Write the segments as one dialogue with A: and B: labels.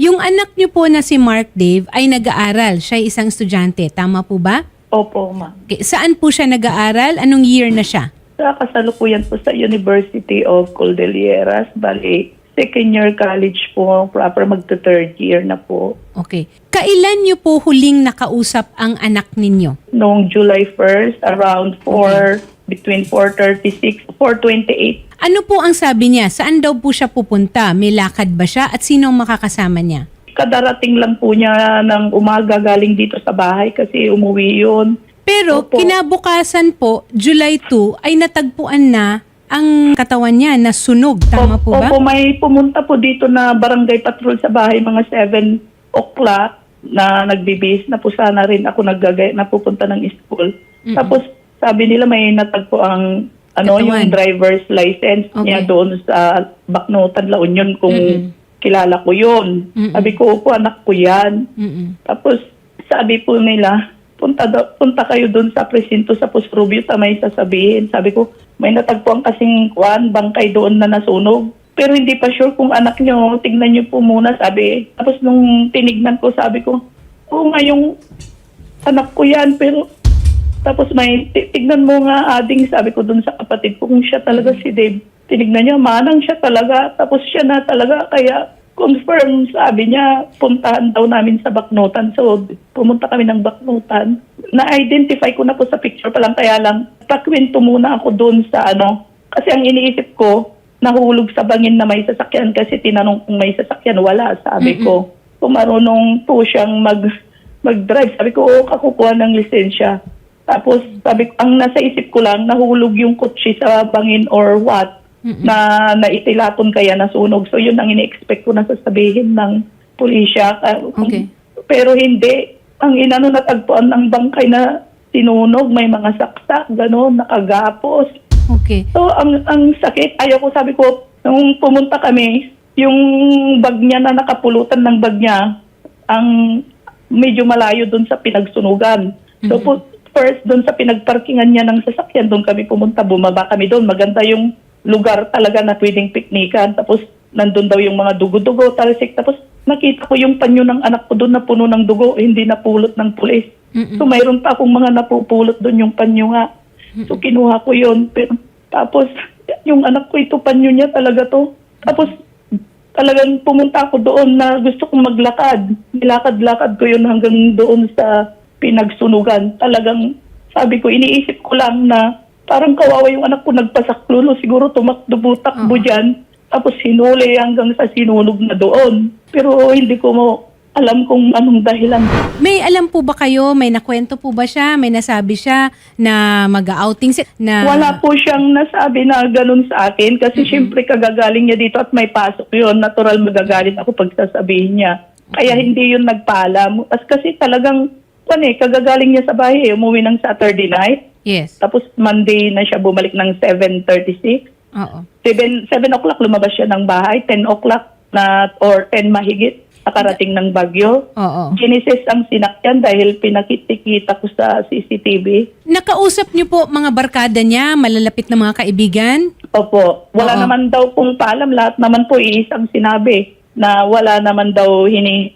A: Yung anak niyo po na si Mark Dave ay nag-aaral. Siya ay isang estudyante. Tama po ba?
B: Opo, ma'am.
A: Okay. Saan po siya nag-aaral? Anong year na siya?
B: Sa kasalukuyan po sa University of Cordilleras, bali, second year college po, proper magto-third year na po.
A: Okay. Kailan niyo po huling nakausap ang anak ninyo?
B: Noong July 1st, around 4, between 4.36, 4.28.
A: Ano po ang sabi niya? Saan daw po siya pupunta? May lakad ba siya? At sino ang makakasama niya?
B: Kadarating lang po niya ng umaga galing dito sa bahay kasi umuwi yun.
A: Pero
B: Opo.
A: kinabukasan po, July 2, ay natagpuan na ang katawan niya na sunog. Tama po ba?
B: Opo, may pumunta po dito na barangay patrol sa bahay mga 7 o'clock na nagbibis na po sana rin ako naggagay na pupunta ng school. Tapos sabi nila may natagpo ang ano
A: Katawan.
B: yung driver's license
A: Okay.
B: niya doon sa Baknotan La Union kung
A: Mm-mm.
B: kilala ko yun.
A: Mm-mm.
B: Sabi ko, opo anak ko yan.
A: Mm-mm.
B: Tapos sabi po nila, punta daw, punta kayo doon sa presinto sa Pusrubio ta may sasabihin. Sabi ko, may natagpuan kasing kwan, bangkay doon na nasunog. Pero hindi pa sure kung anak nyo, tignan nyo po muna, sabi. Tapos nung tinignan ko, sabi ko, oo nga yung anak ko yan, pero tapos may ti- tignan mo nga ading sabi ko doon sa kapatid ko kung siya talaga si Dave. Tinignan niya, manang siya talaga. Tapos siya na talaga. Kaya confirm sabi niya, puntahan daw namin sa Baknutan. So pumunta kami ng Baknutan. Na-identify ko na po sa picture pa lang. Kaya lang, pakwento muna ako doon sa ano. Kasi ang iniisip ko, nahulog sa bangin na may sasakyan kasi tinanong kung may sasakyan. Wala, sabi ko. Kung marunong po siyang mag, mag-drive. Sabi ko, oo, kakukuha ng lisensya. Tapos sabi ko, ang nasa isip ko lang, nahulog yung kotse sa bangin or what, na naitilaton kaya nasunog. So yun ang ini-expect ko na sasabihin ng pulisya. Ah,
A: Okay.
B: Pero hindi. Ang inano natagpuan ng bangkay na sinunog, may mga saksak, gano'n, nakagapos.
A: Okay.
B: So, ang ang sakit, ayaw ko sabi ko, nung pumunta kami, yung bag niya na nakapulutan ng bag niya, ang medyo malayo doon sa pinagsunugan. So, po, first, doon sa pinagparkingan niya ng sasakyan, doon kami pumunta, bumaba kami doon. Maganda yung lugar talaga na pwedeng piknikan. Tapos, nandun daw yung mga dugo-dugo, talsik. Tapos, nakita ko yung panyo ng anak ko doon na puno ng dugo, hindi napulot ng pulis.
A: Mm-mm.
B: So, mayroon pa akong mga napupulot doon yung panyo nga. So, kinuha ko yun. Pero, tapos, yung anak ko, ito panyo niya talaga to. Tapos, talagang pumunta ako doon na gusto kong maglakad. Nilakad-lakad ko yun hanggang doon sa pinagsunugan. Talagang, sabi ko, iniisip ko lang na parang kawawa yung anak ko nagpasaklulo. Siguro tumakbo takbo
A: Oo.
B: dyan. Tapos hinuli hanggang sa sinunog na doon. Pero hindi ko mo alam kung anong dahilan.
A: May alam po ba kayo, may nakwento po ba siya, may nasabi siya na mag-outing si- na
B: Wala po siyang nasabi na ganun sa akin kasi syempre kagagaling niya dito at may pasok yun. Natural magagalit ako pag sasabihin niya. Kaya hindi yun nagpaalam. As kasi talagang, ano eh, kagagaling niya sa bahay eh, umuwi ng Saturday night.
A: Yes.
B: Tapos Monday na siya bumalik ng 7.36.
A: Oo.
B: 7, 7 o'clock lumabas siya ng bahay. 10 o'clock na, or 10 mahigit, nakarating ng Bagyo.
A: Oo.
B: Genesis ang sinakyan dahil pinakita ko sa CCTV.
A: Nakausap niyo po mga barkada niya, malalapit na mga kaibigan?
B: Opo. Wala
A: Oo.
B: naman daw pong paalam. Lahat naman po iisang sinabi na wala naman daw hini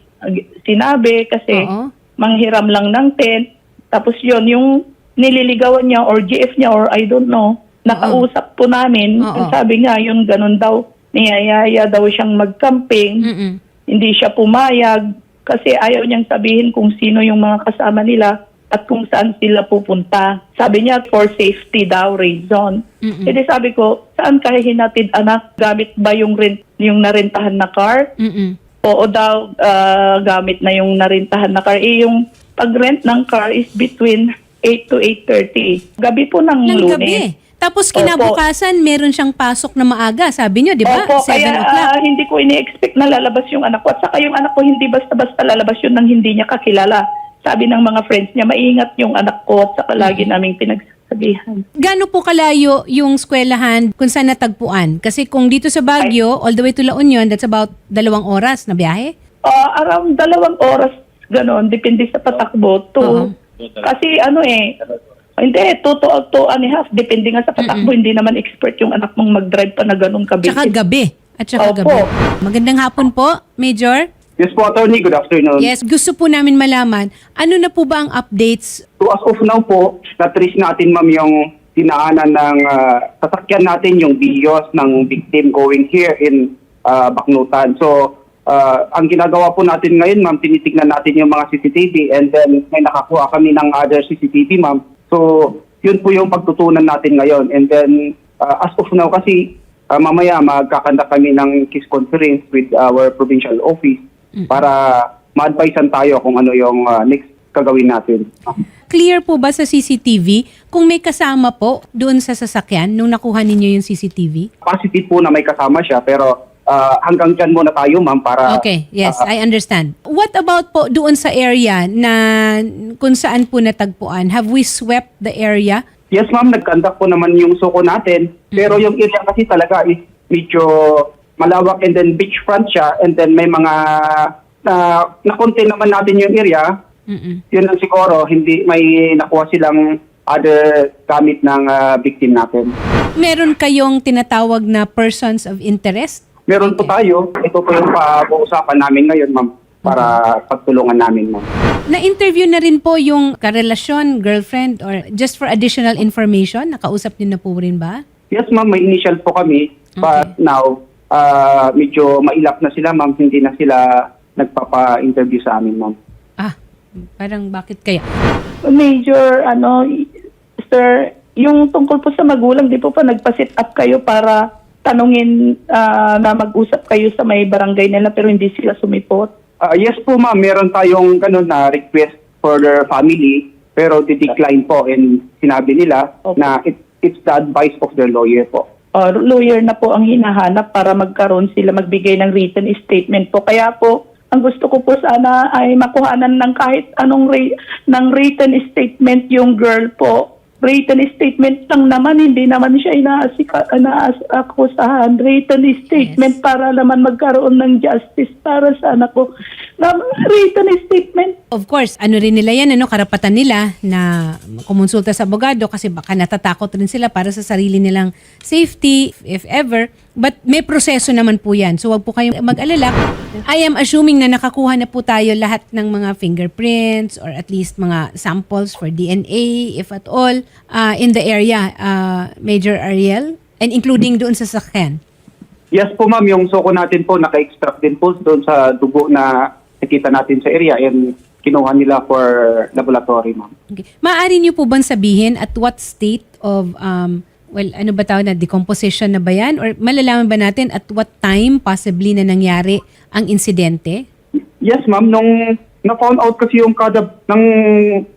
B: sinabi kasi
A: Oo.
B: Manghiram lang ng tent. Tapos yon yung nililigawan niya or GF niya or I don't know, nakausap po namin.
A: Oo.
B: Ang sabi nga, yun ganun daw. Niyayaya daw siyang mag-camping.
A: Mm-mm.
B: Hindi siya pumayag kasi ayaw niyang sabihin kung sino yung mga kasama nila at kung saan sila pupunta. Sabi niya, for safety daw reason.
A: Mm-mm.
B: Hindi sabi ko, saan kaya hinatid anak? Gamit ba yung, rent, yung narentahan na car?
A: Mm-mm.
B: Oo daw, ah, gamit na yung narentahan na car. Eh, yung pag-rent ng car is between 8 to 8.30. Gabi po ng,
A: Ng
B: lunes.
A: gabi. Tapos
B: Opo.
A: kinabukasan, meron siyang pasok na maaga. Sabi niyo, di ba?
B: Opo,
A: 7
B: kaya ah, hindi ko ini-expect na lalabas yung anak ko. At saka yung anak ko hindi basta-basta lalabas yun nang hindi niya kakilala. Sabi ng mga friends niya, maingat yung anak ko at saka lagi naming pinagsasabihan.
A: Gaano po kalayo yung eskwelahan kung saan natagpuan? Kasi kung dito sa Baguio, all the way to La Union, that's about dalawang oras na biyahe?
B: Ah, around dalawang oras, ganon, depende sa patakbo. To,
A: Oo.
B: Kasi ano eh, hindi, two to two and a half. Depende nga sa patakbo. Hindi naman expert yung anak mong mag-drive pa na ganun kabitin.
A: Tsaka gabi. At tsaka
B: Opo.
A: gabi. Magandang hapon po, Major.
C: Yes po, attorney. Good afternoon.
A: Yes, gusto po namin malaman, ano na po ba ang updates?
C: So as of now po, na-trace natin ma'am yung dinaanan ng ah, sasakyan natin yung videos ng victim going here in ah, Baknutan. So ah, ang ginagawa po natin ngayon ma'am, tinitignan natin yung mga CCTV and then may nakakuha kami ng other CCTV ma'am. So yun po yung pagtutunan natin ngayon. And then ah, as of now kasi ah, mamaya magkakanda kami ng case conference with our provincial office para ma-advisean tayo kung ano yung ah, next gagawin natin.
A: Clear po ba sa CCTV kung may kasama po doon sa sasakyan nung nakuha ninyo yung CCTV?
C: Positive po na may kasama siya pero ah, hanggang dyan muna tayo ma'am para
A: Okay, yes,
C: ah,
A: I understand. What about po doon sa area na kung saan po natagpuan? Have we swept the area?
C: Yes ma'am, nag-conduct po naman yung suko natin pero yung area kasi talaga is medyo malawak and then beachfront siya and then may mga na na-contain naman natin yung area
A: Mm-mm.
C: yun lang siguro hindi may nakuha silang other gamit ng ah, victim natin.
A: Meron kayong tinatawag na persons of interest?
C: Meron po tayo, ito po yung pag-uusapan namin ngayon ma'am para pagtulungan namin ma'am.
A: Na-interview na rin po yung karelasyon, girlfriend, or just for additional information? Nakausap niyo na po rin ba?
C: Yes, ma'am, may initial po kami. But now, uh, medyo mailap na sila, ma'am. Hindi na sila nagpapa-interview sa amin, ma'am.
A: Ah, parang bakit kaya?
B: Major, ano, sir, yung tungkol po sa magulang, di po pa nagpa-sit up kayo para tanungin ah, na mag-usap kayo sa may barangay nila pero hindi sila sumipot.
C: Uh, yes po, ma'am. Meron tayong ganun na request for their family. Pero di-decline po and sinabi nila
B: Okay.
C: na it, it's the advice of their lawyer po.
B: Or lawyer na po ang hinahanap para magkaroon sila magbigay ng written statement po. Kaya po, ang gusto ko po sana ay makuhanan ng kahit anong re- ng written statement yung girl po. Written statement lang naman, hindi naman siya inaasika, inaakusahan. Written statement para naman magkaroon ng justice para sa anak ko. Na, written statement
A: Of course, ano rin nila yan, ano, karapatan nila na kumonsulta sa abogado kasi baka natatakot rin sila para sa sarili nilang safety, if ever. But may proseso naman po yan. So wag po kayong mag-alala. I am assuming na nakakuha na po tayo lahat ng mga fingerprints or at least mga samples for DNA, if at all, uh, in the area, uh, Major Ariel, and including doon sa sakyan.
C: Yes po, ma'am. Yung suko natin po, naka-extract din po doon sa dugo na nakita natin sa area and kinuha nila for laboratory, ma'am.
A: Okay. Maaari niyo po bang sabihin at what state of, um, well, ano ba tawag na, decomposition na ba yan? Or malalaman ba natin at what time possibly na nangyari ang insidente?
C: Yes, ma'am. Nung na-found out kasi yung cadab ng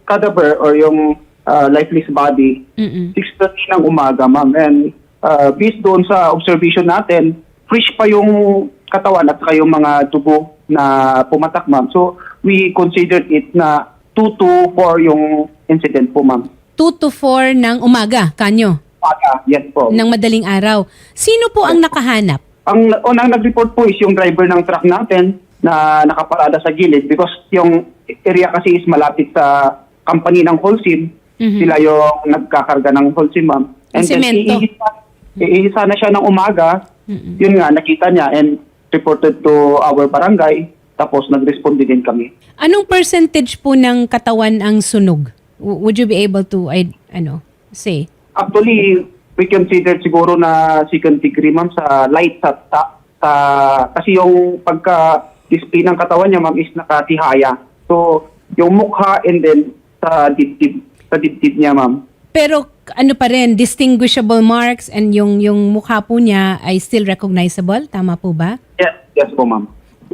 C: cadaver or yung uh, lifeless body,
A: Mm-mm.
C: 6.30 ng umaga, ma'am. And uh, based doon sa observation natin, fresh pa yung katawan at saka yung mga tubo na pumatak, ma'am. So, we considered it na 2 to 4 yung incident po, ma'am.
A: 2 to 4 ng umaga, kanyo,
C: Umaga, yes po.
A: ng madaling araw. Sino po ang nakahanap?
C: Ang unang nag-report po is yung driver ng truck natin na nakaparada sa gilid because yung area kasi is malapit sa company ng Holcim.
A: Mhm.
C: Sila yung nagkakarga ng Holcim, ma'am.
A: Ang semento.
C: iihisa- iihisa na siya ng umaga.
A: Mm-mm.
C: Yun nga, nakita niya and reported to our barangay. Tapos nag-respond din kami.
A: Anong percentage po ng katawan ang sunog? W- would you be able to, I, ano, say?
C: Actually, we considered siguro na second degree, ma'am, sa light sa, sa, sa- kasi yung pagka-display ng katawan niya, ma'am, is nakatihaya. So, yung mukha and then sa dibdib, sa dibdib niya, ma'am.
A: Pero ano pa rin, distinguishable marks and yung, yung mukha po niya ay still recognizable? Tama po ba?
C: Yes, yes po, ma'am.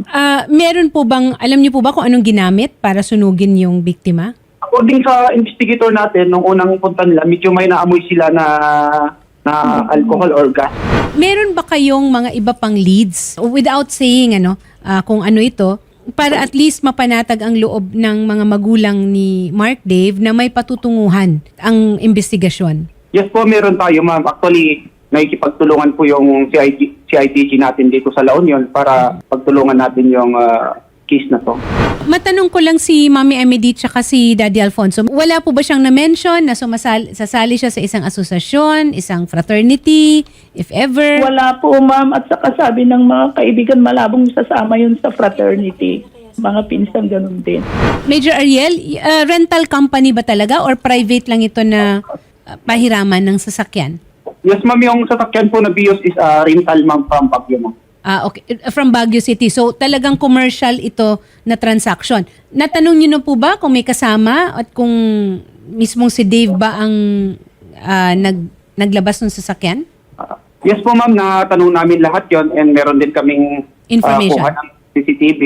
A: Ah, meron po bang, alam niyo po ba kung anong ginamit para sunugin yung biktima?
C: According sa investigator natin, nung unang punta nila, medyo may naamoy sila na na alcohol or gas.
A: Meron ba kayong mga iba pang leads without saying ano ah, kung ano ito para at least mapanatag ang loob ng mga magulang ni Mark Dave na may patutunguhan ang investigasyon?
C: Yes po, meron tayo, ma'am. Actually, nakikipagtulungan po yung CID, CIDG natin dito sa La Union para pagtulungan natin yung ah, case na to.
A: Matanong ko lang si Mami Emily tsaka si Daddy Alfonso, wala po ba siyang na-mention na sumasali, sasali siya sa isang asosasyon, isang fraternity, if ever?
B: Wala po, ma'am. At saka sabi ng mga kaibigan, malabong sasama yun sa fraternity. Mga pinsan, ganun din.
A: Major Ariel, uh, rental company ba talaga or private lang ito na uh, pahiraman ng sasakyan?
C: Yes, ma'am, yung sasakyan po na BIOS is uh, rental, ma'am, from Baguio, ma'am.
A: Ah, okay. From Baguio City. So, talagang commercial ito na transaction. Natanong niyo na po ba kung may kasama at kung mismong si Dave ba ang ah, nag, naglabas ng sasakyan?
C: Uh, yes po, ma'am, natanong namin lahat yon and meron din kaming uh,
A: Information.
C: kuha ng CCTV.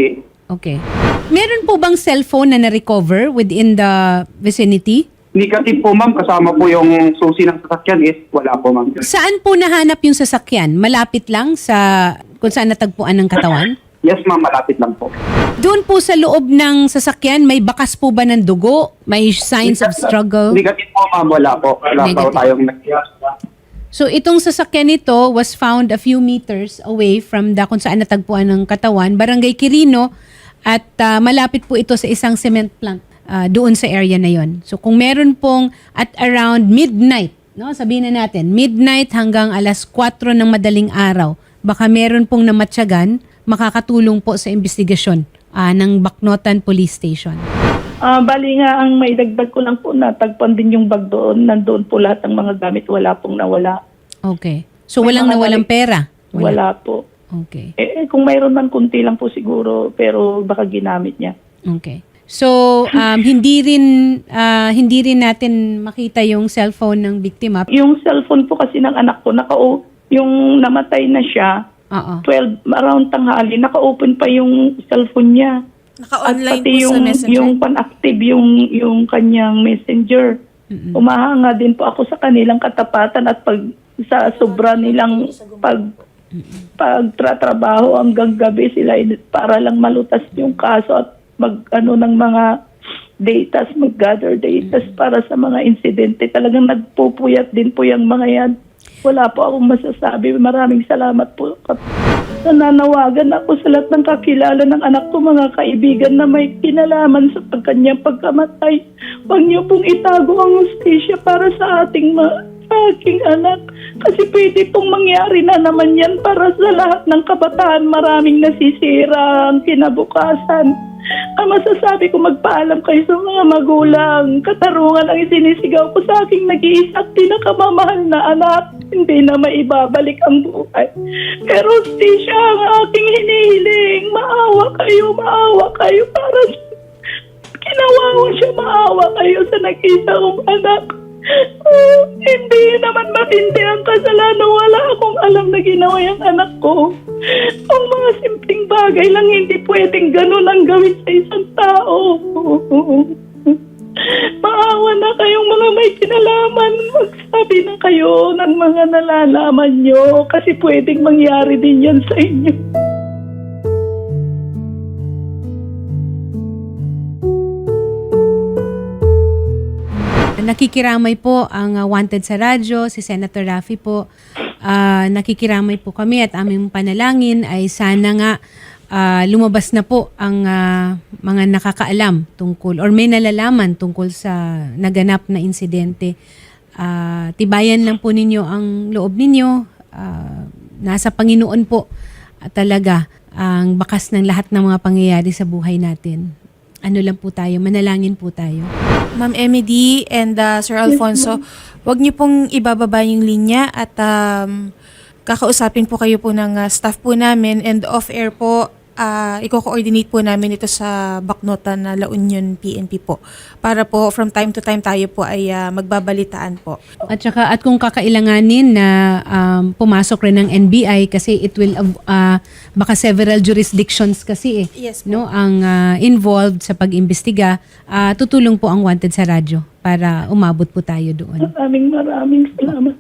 A: Okay. Meron po bang cellphone na na-recover within the vicinity?
C: Negative po, ma'am, kasama po yung susi ng sasakyan is wala po, ma'am.
A: Saan po nahanap yung sasakyan? Malapit lang sa kung saan natagpuan ng katawan?
C: Yes, ma'am, malapit lang po.
A: Doon po sa loob ng sasakyan, may bakas po ba ng dugo? May signs of struggle?
C: Negative po, ma'am, wala po. Wala po
A: Negative.
C: tayong nag
A: So itong sasakyan nito was found a few meters away from the kung saan natagpuan ng katawan, Barangay Quirino at ah, malapit po ito sa isang cement plant ah, doon sa area na yon. So kung meron pong at around midnight, no, sabihin na natin, midnight hanggang alas 4 ng madaling araw, baka meron pong namatyagan, makakatulong po sa investigasyon ah, ng Baknotan Police Station.
B: Ah, bali nga, ang may dagdag ko lang po, natagpan din yung bag doon. Nandoon po lahat ng mga gamit. Wala pong nawala.
A: Okay. So
B: May
A: walang nawalang
B: balik-
A: pera?
B: Wala, po.
A: Okay.
B: Eh, eh, kung mayroon man, kunti lang po siguro. Pero baka ginamit niya.
A: Okay. So, um, hindi rin ah, hindi rin natin makita yung cellphone ng biktima.
B: Yung cellphone po kasi ng anak ko, naka yung namatay na siya,
A: Oo.
B: 12 around tanghali, naka-open pa yung cellphone niya.
D: Naka-online po
B: yung,
D: sa messenger.
B: yung pan-active yung, yung kanyang messenger. Umahanga din po ako sa kanilang katapatan at pag sa sobra nilang pag pagtratrabaho hanggang gabi sila in- para lang malutas yung kaso at mag ano ng mga datas, mag-gather datas para sa mga insidente. Talagang nagpupuyat din po yung mga yan. Wala po akong masasabi. Maraming salamat po. Nananawagan ako sa lahat ng kakilala ng anak ko, mga kaibigan na may kinalaman sa pagkanyang pagkamatay. Huwag niyo pong itago ang hustisya para sa ating ma aking anak. Kasi pwede pong mangyari na naman yan para sa lahat ng kabataan. Maraming nasisira ang kinabukasan. Ang masasabi ko, magpaalam kayo sa mga magulang. Katarungan ang isinisigaw ko sa aking nag-iisa at pinakamamahal na anak. Hindi na maibabalik ang buhay. Pero siya ang aking hinihiling. Maawa kayo, maawa kayo para sa Kinawawa siya, maawa kayo sa nag-isa kong anak. Oh, hindi naman matindi ang kasalanan. Wala akong alam na ginawa yung anak ko. Ang mga simpleng bagay lang hindi pwedeng ganun ang gawin sa isang tao. Maawa na kayong mga may kinalaman. Magsabi na kayo ng mga nalalaman nyo kasi pwedeng mangyari din yan sa inyo.
A: Nakikiramay po ang ah, wanted sa radyo, si Senator Raffy po. Ah, nakikiramay po kami at aming panalangin ay sana nga ah, lumabas na po ang ah, mga nakakaalam tungkol or may nalalaman tungkol sa naganap na insidente. Ah, tibayan lang po ninyo ang loob ninyo. Ah, nasa Panginoon po ah, talaga ang bakas ng lahat ng mga pangyayari sa buhay natin. Ano lang po tayo, manalangin po tayo.
D: Ma'am Emily and uh, Sir Alfonso, wag niyo pong ibababa yung linya at um, kakausapin po kayo po ng uh, staff po namin and off-air po, uh, i-coordinate po namin ito sa Baknotan na La Union PNP po. Para po from time to time tayo po ay uh, magbabalitaan po.
A: At saka at kung kakailanganin na um, pumasok rin ng NBI kasi it will uh, baka several jurisdictions kasi eh
D: Yes po.
A: no ang uh, involved sa pag-imbestiga uh, tutulong po ang wanted sa radyo para umabot po tayo doon.
B: Maraming maraming salamat.